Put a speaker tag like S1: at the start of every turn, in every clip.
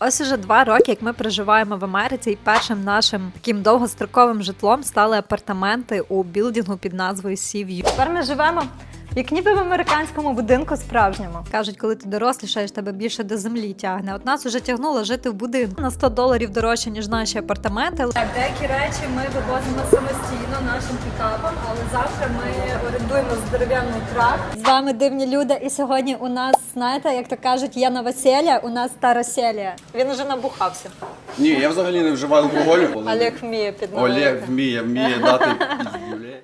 S1: Ось уже два роки, як ми проживаємо в Америці, і першим нашим таким довгостроковим житлом стали апартаменти у білдингу під назвою Сів'ю. Тепер ми живемо. Як ніби в американському будинку справжньому кажуть, коли ти дорослішаєш, тебе більше до землі тягне. От нас уже тягнуло жити в будинку на 100 доларів дорожче ніж наші апартаменти. Так, деякі речі ми вивозимо самостійно нашим пікапом, але завтра ми орендуємо здоров'яний трак. З вами дивні люди. І сьогодні у нас, знаєте, як то кажуть, є новоселя, у нас староселія. Він уже набухався.
S2: Ні, я взагалі не вживаю алкоголю.
S1: Олег вміє під
S2: Олег вміє, вміє дати.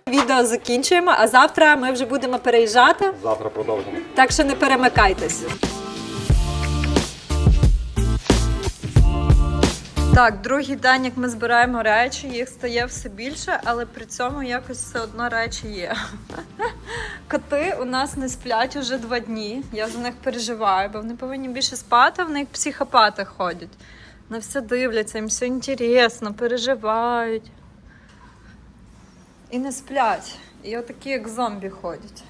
S1: Відео закінчуємо, а завтра ми вже будемо переїжджати.
S2: Завтра продовжимо.
S1: Так що не перемикайтесь. Так, другий день, як ми збираємо речі, їх стає все більше, але при цьому якось все одно речі є. Коти у нас не сплять уже два дні. Я за них переживаю, бо вони повинні більше спати, в них психопати ходять. На все дивляться, їм все інтересно, переживають. І не сплять. І отакі, як зомбі ходять.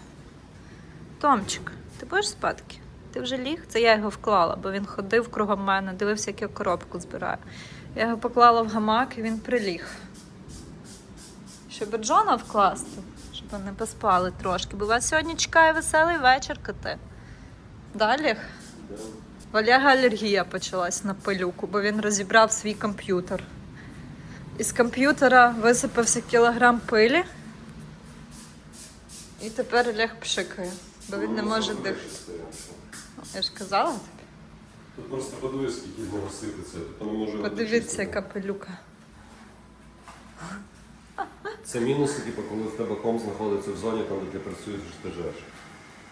S1: Томчик, ти будеш спадки? Ти вже ліг? Це я його вклала, бо він ходив кругом мене, дивився, як я коробку збираю. Я його поклала в гамак і він приліг. Щоб Джона вкласти, щоб вони поспали трошки. Бо вас сьогодні чекає веселий вечір, коти. Далі. В Олега алергія почалась на пилюку, бо він розібрав свій комп'ютер. Із комп'ютера висипався кілограм пилі. І тепер Олег пшикає, бо він не може дихати. Я ж казала тобі.
S3: Тут просто подивись, скільки з нього сипеться. Тут може
S1: Подивіться, яка пилюка.
S3: Це мінуси, типу, коли в тебе ком знаходиться в зоні, там, де ти працюєш і ти живеш.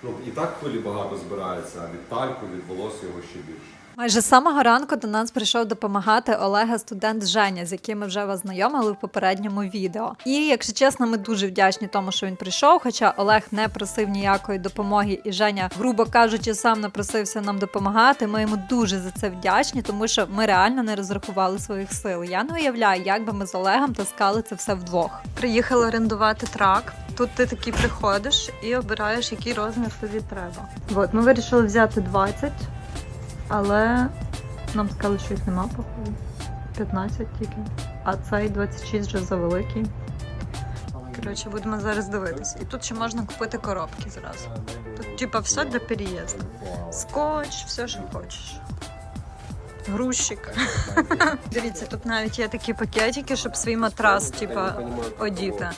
S3: Ну, і так пилі багато збирається, а від тальку, від волос його ще більше.
S1: Майже з самого ранку до нас прийшов допомагати Олега студент Женя, з яким ми вже вас знайомили в попередньому відео. І якщо чесно, ми дуже вдячні тому, що він прийшов. Хоча Олег не просив ніякої допомоги, і Женя, грубо кажучи, сам напросився нам допомагати. Ми йому дуже за це вдячні, тому що ми реально не розрахували своїх сил. Я не уявляю, як би ми з Олегом таскали це все вдвох. Приїхали орендувати трак. Тут ти такий приходиш і обираєш, який розмір тобі треба. От ми вирішили взяти 20 але нам сказали, що їх нема, походу. 15 тільки. А цей 26 вже завеликий. Коротше, будемо зараз дивитися. І тут ще можна купити коробки зразу. Тут, типа, все для переїзду. Скотч, все, що хочеш. Грузчик. Дивіться, тут навіть є такі пакетики, щоб свій матрас, типа, одіти.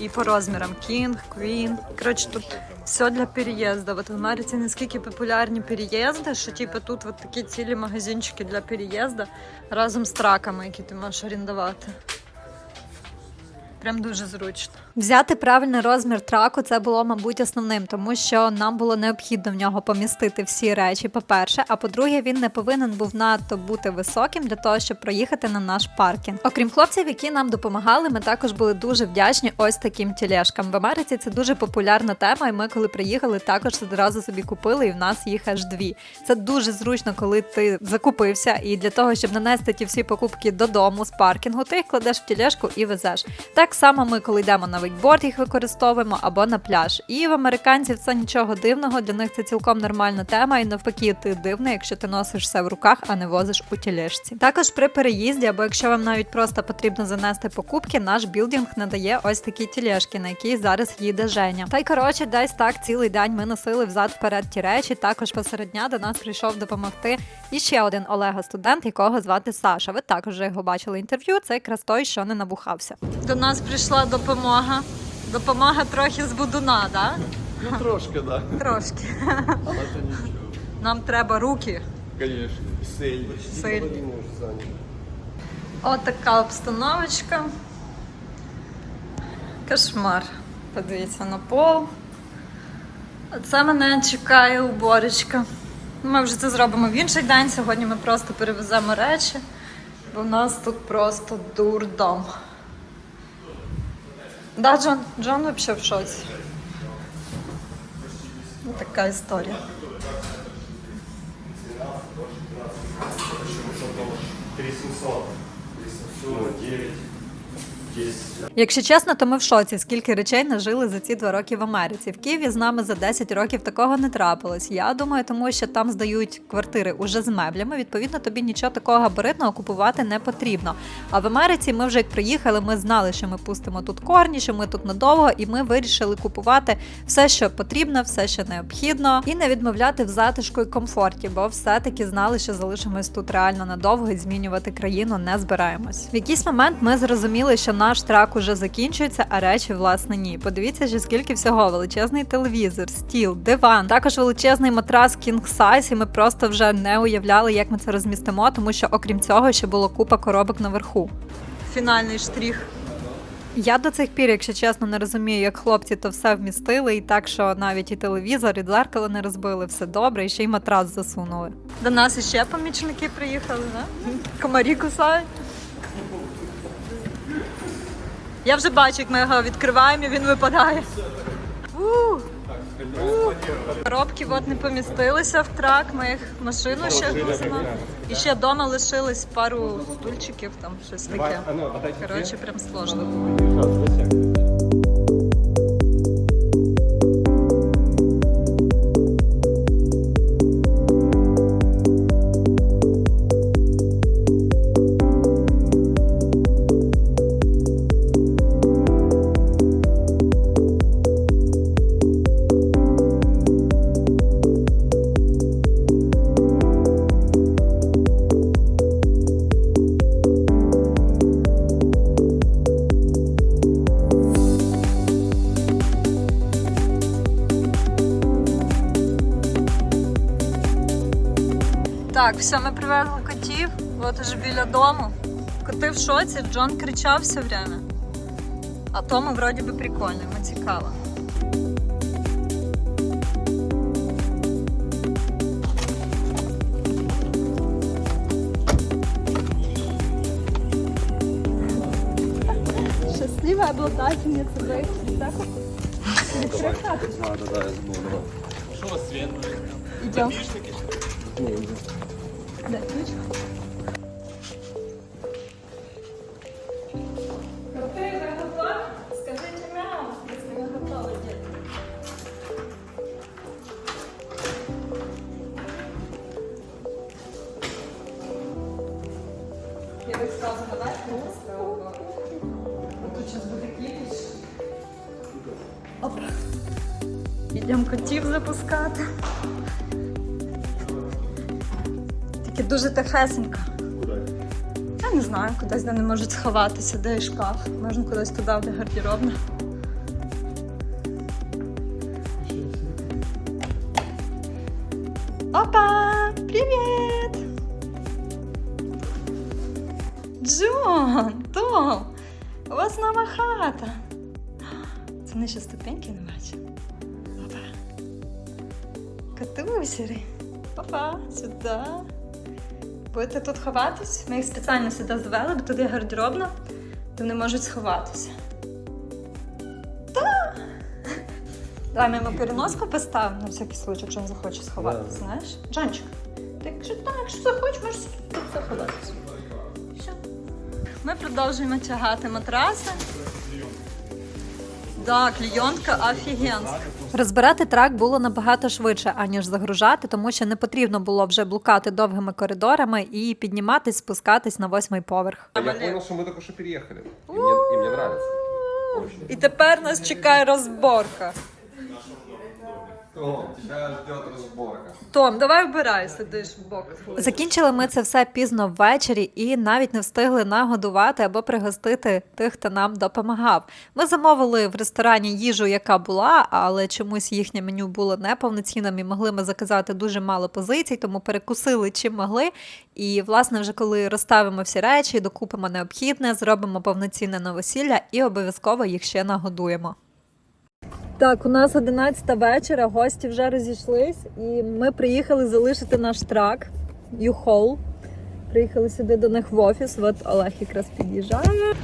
S1: І по розмірам King, Queen. Коротше, тут все для переїзду. От в Америці наскільки популярні переїзди, що типу, тут от такі цілі магазинчики для переїзду разом з траками, які ти можеш орендувати. Прям дуже зручно. Взяти правильний розмір траку це було, мабуть, основним, тому що нам було необхідно в нього помістити всі речі. По-перше, а по-друге, він не повинен був надто бути високим для того, щоб проїхати на наш паркінг. Окрім хлопців, які нам допомагали, ми також були дуже вдячні ось таким тілешкам. В Америці це дуже популярна тема, і ми, коли приїхали, також одразу собі купили, і в нас їх аж дві. Це дуже зручно, коли ти закупився, і для того, щоб нанести ті всі покупки додому з паркінгу, ти їх кладеш в тілешку і везеш. Так само ми, коли йдемо на вейкборд, їх використовуємо або на пляж. І в американців це нічого дивного, для них це цілком нормальна тема, і навпаки, ти дивний, якщо ти носиш все в руках, а не возиш у тілешці. Також при переїзді, або якщо вам навіть просто потрібно занести покупки, наш білдинг надає ось такі тілешки, на які зараз їде Женя. Та й коротше, десь так цілий день ми носили взад вперед ті речі. Також посеред дня до нас прийшов допомогти і ще один Олега студент, якого звати Саша. Ви також його бачили інтерв'ю. Це якраз той, що не набухався. До нас прийшла допомога. Допомога трохи з будуна, так?
S2: Ну трошки, так. Да.
S1: Трошки.
S2: Але це нічого.
S1: Нам треба руки.
S2: Звісно, сильні.
S1: Сильні. От така обстановочка. Кошмар. Подивіться на пол. Оце мене чекає уборочка. Ми вже це зробимо в інший день. Сьогодні ми просто перевеземо речі, бо в нас тут просто дурдом. Да, Джон? Джон взагалі в шоці. Ось така історія.
S3: 3700. 9.
S1: Якщо чесно, то ми в шоці, скільки речей нажили за ці два роки в Америці. В Києві з нами за 10 років такого не трапилось. Я думаю, тому що там здають квартири уже з меблями. Відповідно, тобі нічого такого габаритного купувати не потрібно. А в Америці ми вже як приїхали, ми знали, що ми пустимо тут корні, що ми тут надовго, і ми вирішили купувати все, що потрібно, все, що необхідно, і не відмовляти в затишку і комфорті, бо все-таки знали, що залишимось тут реально надовго і змінювати країну не збираємось. В якийсь момент ми зрозуміли, що наш трак уже закінчується, а речі власне ні. Подивіться, що скільки всього величезний телевізор, стіл, диван, також величезний матрас King Size, і ми просто вже не уявляли, як ми це розмістимо, тому що окрім цього ще було купа коробок наверху. Фінальний штрих. Я до цих пір, якщо чесно, не розумію, як хлопці то все вмістили, і так, що навіть і телевізор, і дзеркало не розбили, все добре, і ще й матрас засунули. До нас іще помічники приїхали, да? Комарі кусають. Я вже бачу, як ми його відкриваємо, і він випадає. У! У! Коробки от не помістилися в трак, ми їх в машину ще грузимо. І ще вдома лишились пару стульчиків, там щось таке. Коротше, прям сложно. Так, все, ми привезли котів. От уже біля дому. Коти в шоці, Джон кричав все время. А Тому вроді би прикольно, йому цікаво.
S4: Счастливая обладательница твоих цветов.
S2: Да, да, да, я забув. давай.
S1: that good? Дуже тихесенько. Я не знаю, кудись де не можуть сховатися, де є шкаф. Можна кудись туди, де гардеробна. Опа! Привіт! Джон! Том! У вас нова хата! Це вони ще ступеньки не бачать. Опа! Катусери! Опа! Сюди! Будете тут ховатись? Ми їх спеціально сюди звели, бо туди гардеробна, де вони можуть сховатися. Та! Давай ми йому переноску поставимо на всякий случай, якщо він захоче сховатися, знаєш? Джанчик, ти якщо так, якщо захочеш, можеш тут заховатися. Все. Ми продовжуємо тягати матраси. Да, клійонтка офігенська. Розбирати трак було набагато швидше, аніж загружати, тому що не потрібно було вже блукати довгими коридорами і підніматись, спускатись на восьмий поверх.
S3: Я понял, що ми только что переехали. И мне, и мне нравится.
S1: І тепер нас чекає розборка.
S3: Том, тебя ждет разборка.
S1: Том, давай вбирай, сидиш в бок. Закінчили ми це все пізно ввечері і навіть не встигли нагодувати або пригостити тих, хто нам допомагав. Ми замовили в ресторані їжу, яка була, але чомусь їхнє меню було неповноцінним і могли ми заказати дуже мало позицій, тому перекусили чим могли. І, власне, вже коли розставимо всі речі, докупимо необхідне, зробимо повноцінне новосілля і обов'язково їх ще нагодуємо. Так, у нас 11 вечора, гості вже розійшлись, і ми приїхали залишити наш трак U-Haul. Приїхали сюди до них в офіс. От Олег якраз під'їжджає.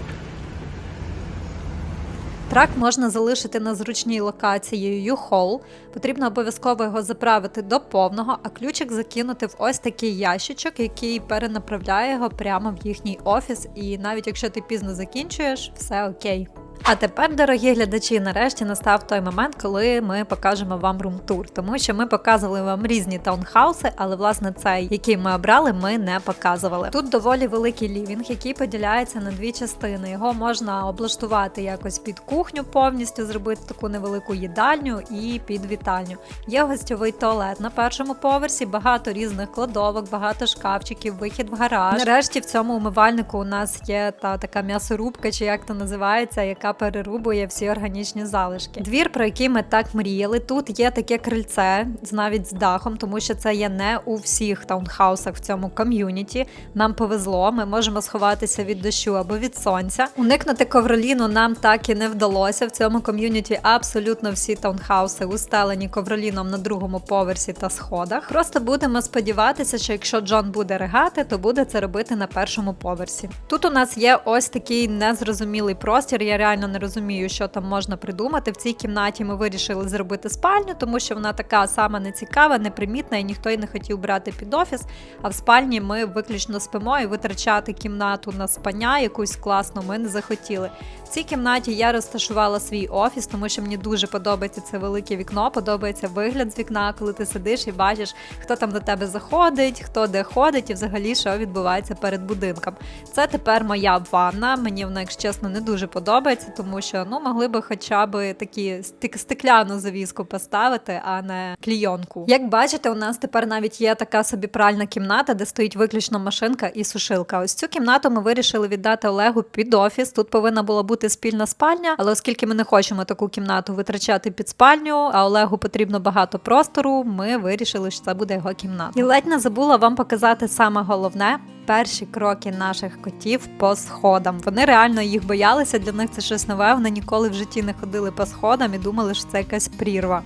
S1: Трак можна залишити на зручній локації U-Haul. Потрібно обов'язково його заправити до повного, а ключик закинути в ось такий ящичок, який перенаправляє його прямо в їхній офіс. І навіть якщо ти пізно закінчуєш, все окей. А тепер, дорогі глядачі, нарешті настав той момент, коли ми покажемо вам рум-тур, тому що ми показували вам різні таунхауси, але власне цей, який ми обрали, ми не показували. Тут доволі великий лівінг, який поділяється на дві частини. Його можна облаштувати якось під кухню, повністю зробити таку невелику їдальню і під вітальню. Є гостьовий туалет на першому поверсі, багато різних кладовок, багато шкафчиків, вихід в гараж. Нарешті в цьому умивальнику у нас є та така м'ясорубка, чи як то називається, яка перерубує всі органічні залишки. Двір, про який ми так мріяли. Тут є таке крильце, навіть з дахом, тому що це є не у всіх таунхаусах в цьому ком'юніті. Нам повезло, ми можемо сховатися від дощу або від сонця. Уникнути ковроліну нам так і не вдалося. В цьому ком'юніті абсолютно всі таунхауси устелені ковроліном на другому поверсі та сходах. Просто будемо сподіватися, що якщо Джон буде ригати, то буде це робити на першому поверсі. Тут у нас є ось такий незрозумілий простір. Я реально не розумію, що там можна придумати. В цій кімнаті ми вирішили зробити спальню, тому що вона така сама нецікава, непримітна, і ніхто й не хотів брати під офіс. А в спальні ми виключно спимо і витрачати кімнату на спання якусь класну ми не захотіли. В цій кімнаті я розташувала свій офіс, тому що мені дуже подобається це велике вікно, подобається вигляд з вікна, коли ти сидиш і бачиш, хто там до тебе заходить, хто де ходить, і взагалі що відбувається перед будинком. Це тепер моя ванна. Мені вона, якщо чесно, не дуже подобається, тому що ну могли би хоча б такі стекляну завіску поставити, а не клійонку. Як бачите, у нас тепер навіть є така собі пральна кімната, де стоїть виключно машинка і сушилка. Ось цю кімнату ми вирішили віддати Олегу під офіс. Тут повинна була бути спільна спальня, але оскільки ми не хочемо таку кімнату витрачати під спальню, а Олегу потрібно багато простору, ми вирішили, що це буде його кімната. І ледь не забула вам показати саме головне. Перші кроки наших котів по сходам. Вони реально їх боялися. Для них це щось нове. Вони ніколи в житті не ходили по сходам і думали, що це якась прірва.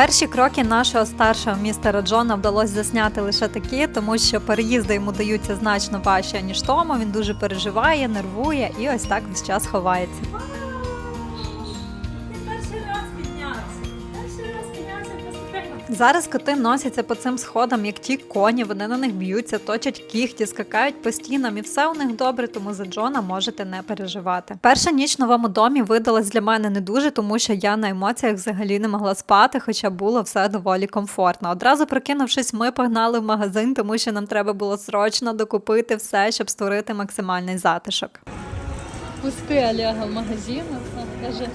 S1: Перші кроки нашого старшого містера Джона вдалося засняти лише такі, тому що переїзди йому даються значно важче, ніж тому. Він дуже переживає, нервує і ось так весь час ховається. Зараз коти носяться по цим сходам, як ті коні, вони на них б'ються, точать кіхті, скакають по стінам, і все у них добре, тому за Джона можете не переживати. Перша ніч в новому домі видалась для мене не дуже, тому що я на емоціях взагалі не могла спати, хоча було все доволі комфортно. Одразу прокинувшись, ми погнали в магазин, тому що нам треба було срочно докупити все, щоб створити максимальний затишок.
S4: Пусти Олега в магазин, каже,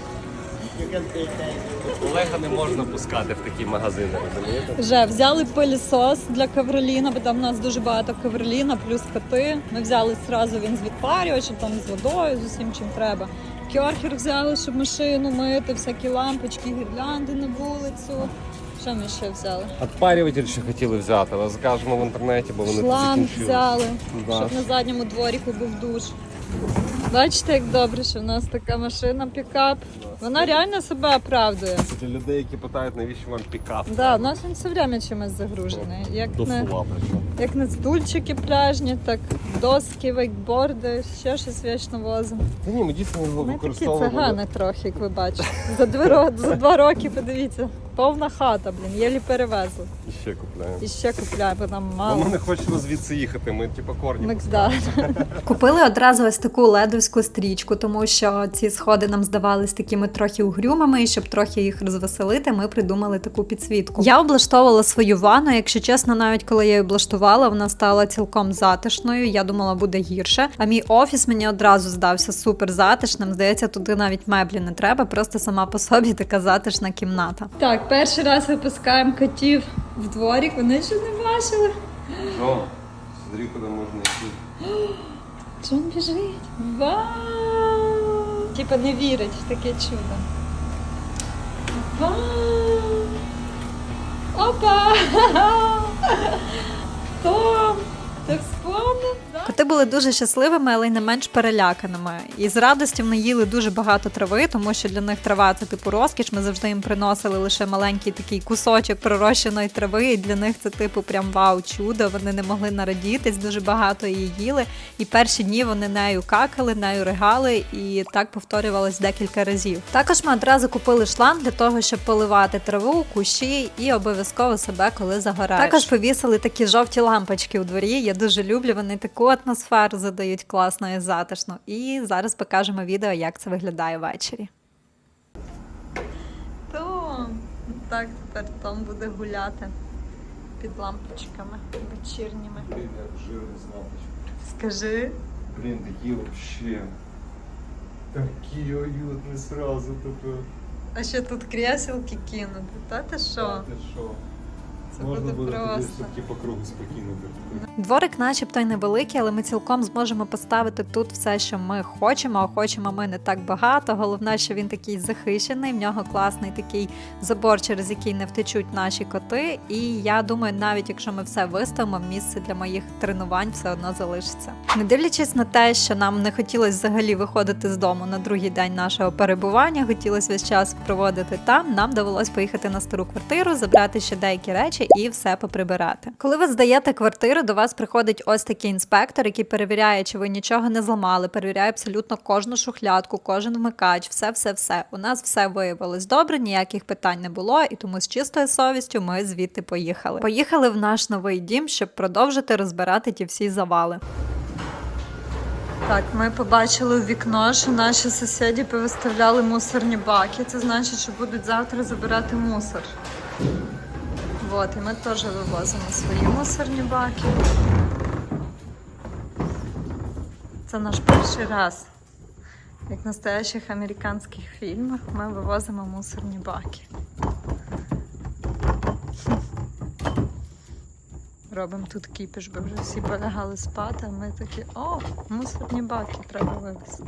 S3: Олега не можна пускати в такі магазини, розумієте?
S4: вже взяли пилісос для ковроліна, бо там у нас дуже багато ковроліна, плюс коти. Ми взяли зразу він з відпарювачем, там з водою, з усім чим треба. Кьорхер взяли, щоб машину мити, всякі лампочки, гірлянди на вулицю. Що ми ще взяли?
S3: Отпарюватель ще хотіли взяти, але закажемо в інтернеті, бо вони
S4: Шланг
S3: закінчились.
S4: взяли,
S3: Да.
S4: щоб на задньому дворіку був душ. Бачите, як добре, що в нас така машина пікап. Вона реально себе оправдує.
S3: Для людей, які питають, навіщо вам пікап?
S4: Да, у нас він все время чимось загружений. Як
S3: До
S4: не, як не стульчики пляжні, так доски, вейкборди, ще щось вічно возимо.
S3: Та ні, ми дійсно його
S4: Ми такі цигани трохи, як ви бачите. За два, ро- за два роки, подивіться, повна хата, блін, єлі перевезли.
S3: І ще купляємо.
S4: І ще купляємо, бо нам
S3: Бо ми не хочемо звідси їхати, ми типу корні.
S4: Да.
S1: Купили одразу ось таку ледовську стрічку, тому що ці сходи нам здавались такими трохи угрюмими, і щоб трохи їх розвеселити, ми придумали таку підсвітку. Я облаштовувала свою ванну. Якщо чесно, навіть коли я її облаштувала, вона стала цілком затишною. Я думала, буде гірше. А мій офіс мені одразу здався супер затишним. Здається, туди навіть меблі не треба, просто сама по собі така затишна кімната.
S4: Так, перший раз випускаємо котів в дворік, вони ще не бачили.
S3: Жон, смотри, куди можна йти.
S4: Джон біжить. Вау! Типа не вірить в таке чудо. Вау! Опа! Том! Ти вспомнив?
S1: Коти були дуже щасливими, але й не менш переляканими. І з радості вони їли дуже багато трави, тому що для них трава це типу розкіш. Ми завжди їм приносили лише маленький такий кусочок пророщеної трави. І для них це типу прям вау, чудо. Вони не могли нарадітись, дуже багато її їли. І перші дні вони нею какали, нею ригали, і так повторювалось декілька разів. Також ми одразу купили шланг для того, щоб поливати траву, кущі і обов'язково себе, коли загораєш. Також повісили такі жовті лампочки у дворі. Я дуже люблю. Вони таку атмосферу задають класно і затишно. І зараз покажемо відео, як це виглядає ввечері.
S4: Том, так тепер Том буде гуляти під лампочками вечірніми.
S2: Блін, як жирно з лампочки.
S4: Скажи.
S2: Блін, такі вообще. Такі уютні сразу тепер.
S4: А ще тут кріселки кинути, та ти що?
S2: Ти що?
S4: Це
S2: Можна
S4: буде просто.
S2: туди по кругу спокійно.
S1: Дворик, начебто, й невеликий, але ми цілком зможемо поставити тут все, що ми хочемо. А хочемо ми не так багато. Головне, що він такий захищений. В нього класний такий забор, через який не втечуть наші коти. І я думаю, навіть якщо ми все виставимо, місце для моїх тренувань все одно залишиться. Не дивлячись на те, що нам не хотілося взагалі виходити з дому на другий день нашого перебування, хотілося весь час проводити там. Нам довелось поїхати на стару квартиру, забрати ще деякі речі і все поприбирати. Коли ви здаєте квартиру, до вас приходить ось такий інспектор, який перевіряє, чи ви нічого не зламали, перевіряє абсолютно кожну шухлядку, кожен вмикач, все, все, все. У нас все виявилось добре, ніяких питань не було, і тому з чистою совістю ми звідти поїхали. Поїхали в наш новий дім, щоб продовжити розбирати ті всі завали.
S4: Так, ми побачили у вікно, що наші сусіди повиставляли мусорні баки. Це значить, що будуть завтра забирати мусор. От, і ми теж вивозимо свої мусорні баки. Це наш перший раз. Як в настоящих американських фільмах ми вивозимо мусорні баки. Робимо тут кіпіш, бо вже всі полягали спати, а ми такі, о, мусорні баки треба вивезти.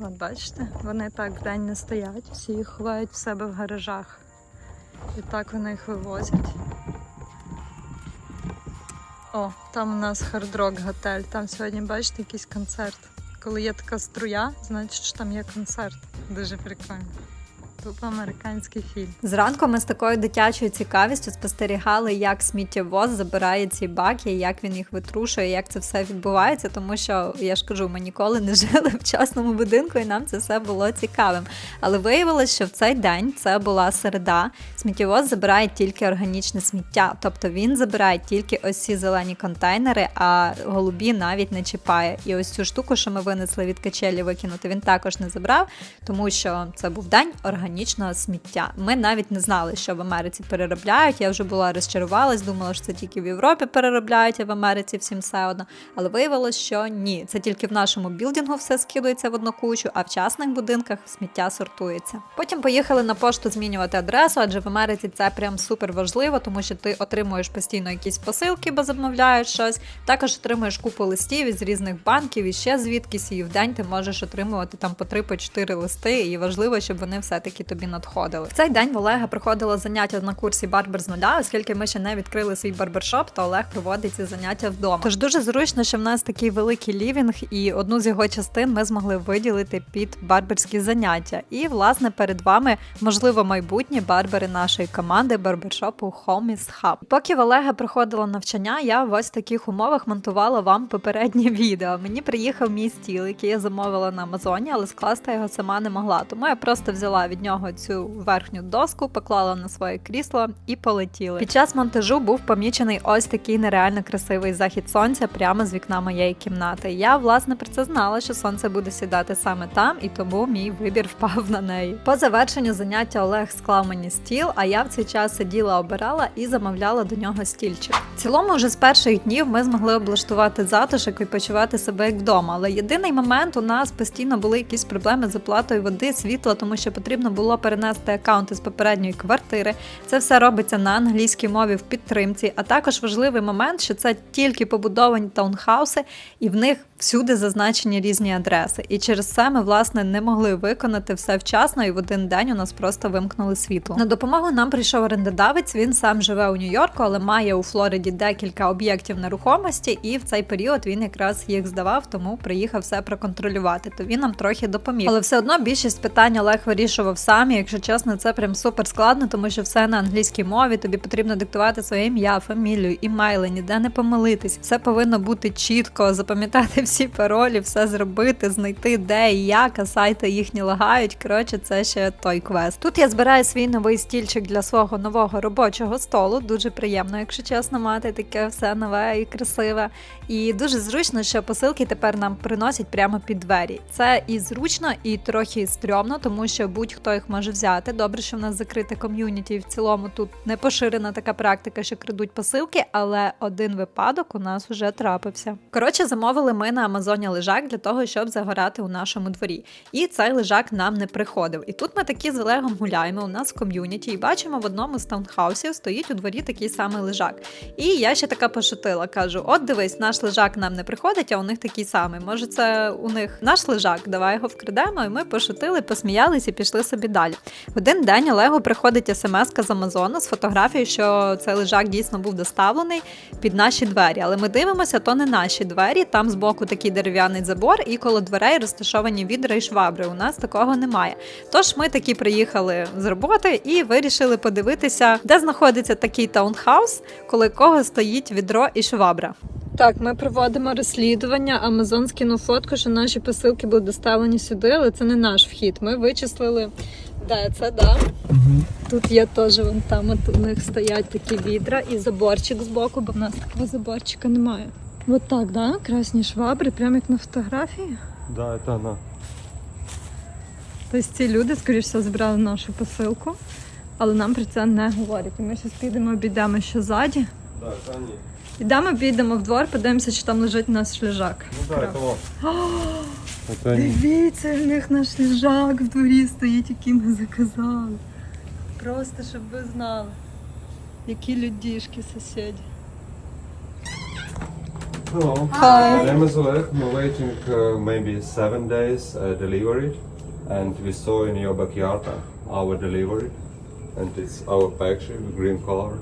S4: От бачите, вони так вдень не стоять, всі їх ховають в себе в гаражах. І так вони їх вивозять. О, там у нас хардрок готель. Там сьогодні, бачите, якийсь концерт. Коли є така струя, значить що там є концерт. Дуже прикольно. Тупо американський фільм.
S1: Зранку ми з такою дитячою цікавістю спостерігали, як сміттєвоз забирає ці баки, як він їх витрушує, як це все відбувається. Тому що я ж кажу, ми ніколи не жили в частному будинку, і нам це все було цікавим. Але виявилось, що в цей день це була середа. Сміттєвоз забирає тільки органічне сміття, тобто він забирає тільки ось ці зелені контейнери, а голубі навіть не чіпає. І ось цю штуку, що ми винесли від качелі викинути, він також не забрав, тому що це був день органічного сміття. Ми навіть не знали, що в Америці переробляють. Я вже була розчарувалась, думала, що це тільки в Європі переробляють, а в Америці всім все одно. Але виявилось, що ні, це тільки в нашому білдингу все скидується в одну кучу, а в частних будинках сміття сортується. Потім поїхали на пошту змінювати адресу, адже в Америці це прям супер важливо, тому що ти отримуєш постійно якісь посилки, бо замовляєш щось. Також отримуєш купу листів із різних банків і ще звідкись, і в день ти можеш отримувати там по 3-4 листи, і важливо, щоб вони все-таки тобі надходили. В цей день в Олега проходило заняття на курсі барбер з нуля, оскільки ми ще не відкрили свій барбершоп, то Олег проводить ці заняття вдома. Тож дуже зручно, що в нас такий великий лівінг, і одну з його частин ми змогли виділити під барберські заняття. І власне перед вами можливо майбутні барбери нашої команди барбершопу Homies Hub. Поки в Олега проходило навчання, я в ось таких умовах монтувала вам попереднє відео. Мені приїхав мій стіл, який я замовила на Амазоні, але скласти його сама не могла. Тому я просто взяла від нього цю верхню доску, поклала на своє крісло і полетіли. Під час монтажу був помічений ось такий нереально красивий захід сонця прямо з вікна моєї кімнати. Я власне про це знала, що сонце буде сідати саме там, і тому мій вибір впав на неї. По завершенню заняття Олег склав мені стіл, а я в цей час сиділа, обирала і замовляла до нього стільчик. В цілому, вже з перших днів ми змогли облаштувати затишок і почувати себе як вдома. Але єдиний момент у нас постійно були якісь проблеми з оплатою води, світла, тому що потрібно було перенести аккаунти з попередньої квартири. Це все робиться на англійській мові в підтримці. А також важливий момент, що це тільки побудовані таунхауси, і в них всюди зазначені різні адреси. І через це ми власне не могли виконати все вчасно, і в один день у нас просто вимкнули світло. На допомогу нам прийшов орендодавець. Він сам живе у Нью-Йорку, але має у Флориді декілька об'єктів нерухомості, і в цей період він якраз їх здавав, тому приїхав все проконтролювати. То він нам трохи допоміг. Але все одно більшість питань Олег вирішував сам. І, якщо чесно, це прям супер складно, тому що все на англійській мові. Тобі потрібно диктувати своє ім'я, фамілію, імейли, ніде не помилитись. Все повинно бути чітко, запам'ятати всі паролі, все зробити, знайти де і як, а сайти їхні лагають. Коротше, це ще той квест. Тут я збираю свій новий стільчик для свого нового робочого столу. Дуже приємно, якщо чесно, мати таке все нове і красиве. І дуже зручно, що посилки тепер нам приносять прямо під двері. Це і зручно, і трохи стрьомно, тому що будь-хто їх може взяти. Добре, що в нас закрите ком'юніті, і в цілому тут не поширена така практика, що крадуть посилки, але один випадок у нас вже трапився. Коротше, замовили ми на Амазоні лежак для того, щоб загорати у нашому дворі. І цей лежак нам не приходив. І тут ми такі з Олегом гуляємо у нас в ком'юніті і бачимо в одному з таунхаусів стоїть у дворі такий самий лежак. І я ще така пошутила, кажу: от дивись, наш лежак нам не приходить, а у них такий самий. Може, це у них наш лежак, давай його вкрадемо. І ми пошутили, посміялись і пішли собі далі. В один день Олегу приходить смс з Амазону з фотографією, що цей лежак дійсно був доставлений під наші двері. Але ми дивимося, то не наші двері. Там збоку такий дерев'яний забор, і коло дверей розташовані відра і швабри. У нас такого немає. Тож ми такі приїхали з роботи і вирішили подивитися, де знаходиться такий таунхаус, коло якого стоїть відро і швабра.
S4: Так, ми проводимо розслідування. Амазон скинув фотку, що наші посилки були доставлені сюди, але це не наш вхід. Ми вичислили, де це, да. Тут є теж вон там, от у них стоять такі відра і заборчик збоку, бо в нас такого заборчика немає. От так, да? Красні швабри, прямо як на фотографії.
S3: Да, це вона.
S4: Тобто ці люди, скоріш все, збирали нашу посилку, але нам про це не говорять. І ми зараз підемо, обійдемо ще ззаді.
S3: Да, це ні.
S4: Ідемо, підемо в двор, подивимося, чи там лежить наш лежак.
S3: Ну да,
S4: Крав.
S3: це Це.
S4: Дивіться, в них наш лежак в дворі стоїть, який ми заказали. Просто щоб ви знали, які людішки сусіді.
S3: Hello.
S4: Hi.
S3: My name is Oleg. We're waiting uh, maybe seven days uh, delivery, and we saw in your backyard uh, our delivery, and it's our picture, green color.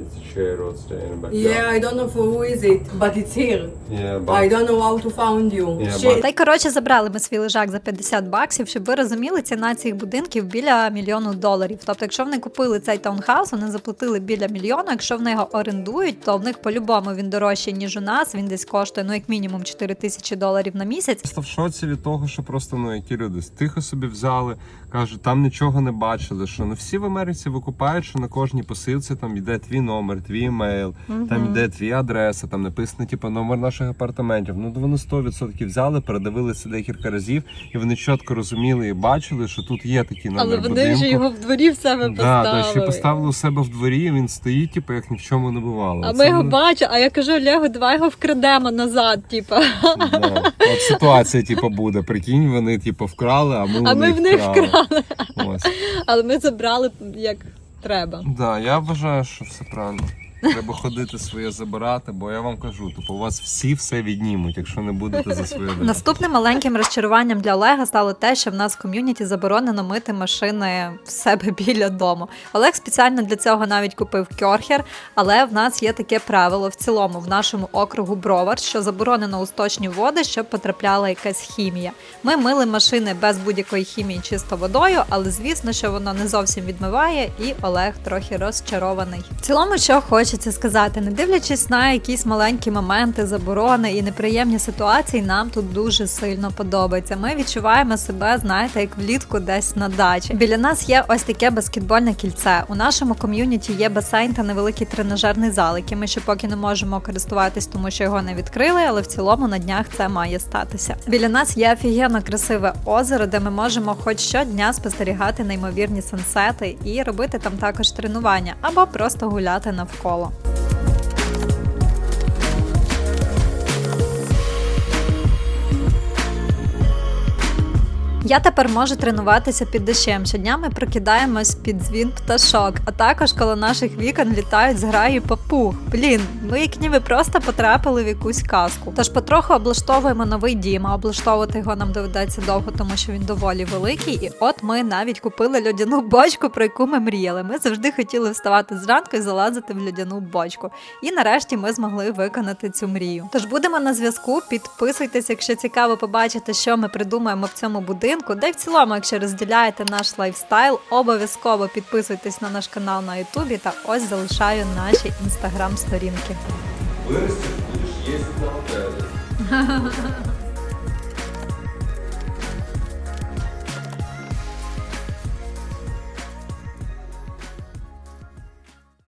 S3: It's a chair stay in the backyard.
S5: Yeah, I don't know for who is it, but it's here.
S3: Yeah, but
S5: I don't know how to find you.
S3: Yeah,
S5: Shit.
S1: Та й коротше забрали ми свій лежак за 50 баксів, щоб ви розуміли, ціна цих будинків біля мільйону доларів. Тобто, якщо вони купили цей таунхаус, вони заплатили біля мільйону. Якщо в нього орендують, то в них по-любому він дорожчий, ніж у нас. Він десь коштує ну як мінімум 4 тисячі доларів на місяць.
S3: Просто в шоці від того, що просто ну які люди тихо собі взяли, кажуть, там нічого не бачили. Що ну всі в Америці викупають, що на кожній посилці там йде твій номер, твій емейл, там йде твій адреса, там написано, типу, номер наших апартаментів. Ну вони 100% взяли, передивилися декілька разів, і вони чітко розуміли і бачили, що тут є такий номер
S4: Але вони
S3: будинку.
S4: вже його в дворі в себе
S3: Да,
S4: поставили.
S3: да, ще поставили у себе в дворі, і він стоїть, типу, як ні в чому не бувало.
S4: А
S3: Це
S4: ми його
S3: ну,
S4: бачимо, а я кажу, Олегу, давай його вкрадемо назад, типа.
S3: да. От ситуація, типу, буде. Прикинь, вони типу вкрали, а ми,
S4: А
S3: у
S4: ми
S3: них
S4: в них вкрали.
S3: Ось.
S4: Але ми забрали як треба.
S3: Да, я вважаю, що все правильно. Треба ходити своє забирати, бо я вам кажу, типу, у вас всі все віднімуть, якщо не будете за своє дитя.
S1: Наступним маленьким розчаруванням для Олега стало те, що в нас в ком'юніті заборонено мити машини в себе біля дому. Олег спеціально для цього навіть купив кьорхер, але в нас є таке правило в цілому в нашому округу Бровар, що заборонено у сточні води, щоб потрапляла якась хімія. Ми мили машини без будь-якої хімії чисто водою, але звісно, що воно не зовсім відмиває, і Олег трохи розчарований. В цілому, що хочеться сказати, не дивлячись на якісь маленькі моменти, заборони і неприємні ситуації, нам тут дуже сильно подобається. Ми відчуваємо себе, знаєте, як влітку десь на дачі. Біля нас є ось таке баскетбольне кільце. У нашому ком'юніті є басейн та невеликий тренажерний зал, який ми ще поки не можемо користуватись, тому що його не відкрили, але в цілому на днях це має статися. Біля нас є офігенно красиве озеро, де ми можемо хоч щодня спостерігати неймовірні сансети і робити там також тренування або просто гуляти навколо працювала. Я тепер можу тренуватися під дощем. Щодня ми прокидаємось під дзвін пташок, а також коло наших вікон літають зграї папуг. Блін, ми як ніби просто потрапили в якусь казку. Тож потроху облаштовуємо новий дім, а облаштовувати його нам доведеться довго, тому що він доволі великий. І от ми навіть купили льодяну бочку, про яку ми мріяли. Ми завжди хотіли вставати зранку і залазити в льодяну бочку. І нарешті ми змогли виконати цю мрію. Тож будемо на зв'язку. Підписуйтесь, якщо цікаво побачити, що ми придумаємо в цьому будинку. Де в цілому, якщо розділяєте наш лайфстайл, обов'язково підписуйтесь на наш канал на Ютубі та ось залишаю наші інстаграм-сторінки.
S3: Виростеш, будеш їсти на готелі.